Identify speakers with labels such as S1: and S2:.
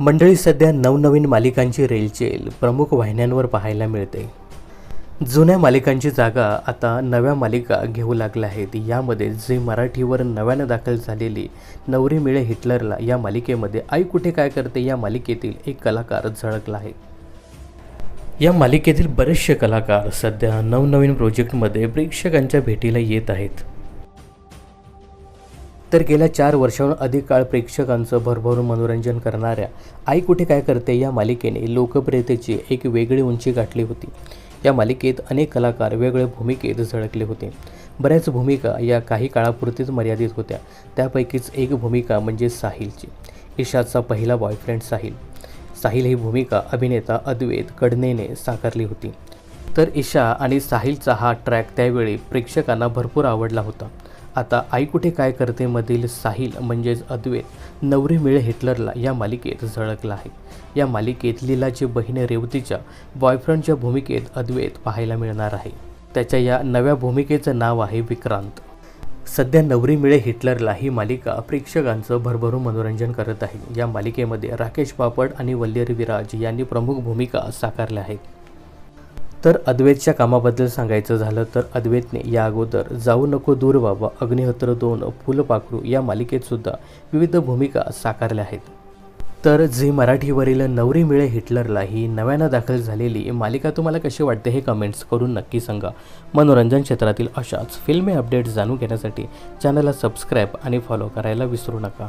S1: मंडळी सध्या नवनवीन मालिकांची रेलचेल प्रमुख वाहिन्यांवर पाहायला मिळते. जुन्या मालिकांची जागा आता नव्या मालिका घेऊ लागल्या आहेत. यामध्ये झी मराठीवर नव्यानं दाखल झालेली नवरी मिळे हिटलरला या मालिकेमध्ये आई कुठे काय करते या मालिकेतील एक कलाकार झळकला आहे. या मालिकेतील बरेचसे कलाकार सध्या नवनवीन प्रोजेक्टमध्ये प्रेक्षकांच्या भेटीला येत आहेत. तर गेल्या चार वर्षाहून अधिक काळ प्रेक्षकांचं भरभरून मनोरंजन करणाऱ्या आई कुठे काय करते या मालिकेने लोकप्रियतेची एक वेगळी उंची गाठली होती. या मालिकेत अनेक कलाकार वेगळ्या भूमिकेत झळकले होते. बऱ्याच भूमिका या काही काळापुरतीच मर्यादित होत्या. त्यापैकीच एक भूमिका म्हणजे साहिलची ईशाचा पहिला बॉयफ्रेंड साहिल. साहिल ही भूमिका अभिनेता अद्वैत कडनेने साकारली होती. तर ईशा आणि साहिलचा हा ट्रॅक त्यावेळी प्रेक्षकांना भरपूर आवडला होता. आता आई कुठे काय करते मधील साहिल म्हणजेच अद्वैत नवरी मिळे हिटलरला या मालिकेत झळकला आहे. या मालिकेत लीलाची बहीण रेवतीच्या बॉयफ्रेंडच्या भूमिकेत अद्वैत पाहायला मिळणार आहे. त्याच्या या नव्या भूमिकेचं नाव आहे विक्रांत. सध्या नवरी मिळे हिटलरला ही मालिका प्रेक्षकांचं भरभरून मनोरंजन करत आहे. या मालिकेमध्ये राकेश पापड आणि वल्लेरी विराज यांनी प्रमुख भूमिका साकारल्या आहेत. तर अद्वैतच्या कामाबद्दल सांगायचं झालं तर अद्वैतने या अगोदर जाऊ नको दूर बाबा अग्निहोत्र दोन फुलपाखरू या मालिकेत सुद्धा विविध भूमिका साकारल्या आहेत. तर झी मराठीवरील नवरी मिळे हिटलरला ही नव्यानं दाखल झालेली मालिका तुम्हाला कशी वाटते हे कमेंट्स करून नक्की सांगा. मनोरंजन क्षेत्रातील अशाच फिल्मी अपडेट्स जाणून घेण्यासाठी चॅनलला सबस्क्राईब आणि फॉलो करायला विसरू नका.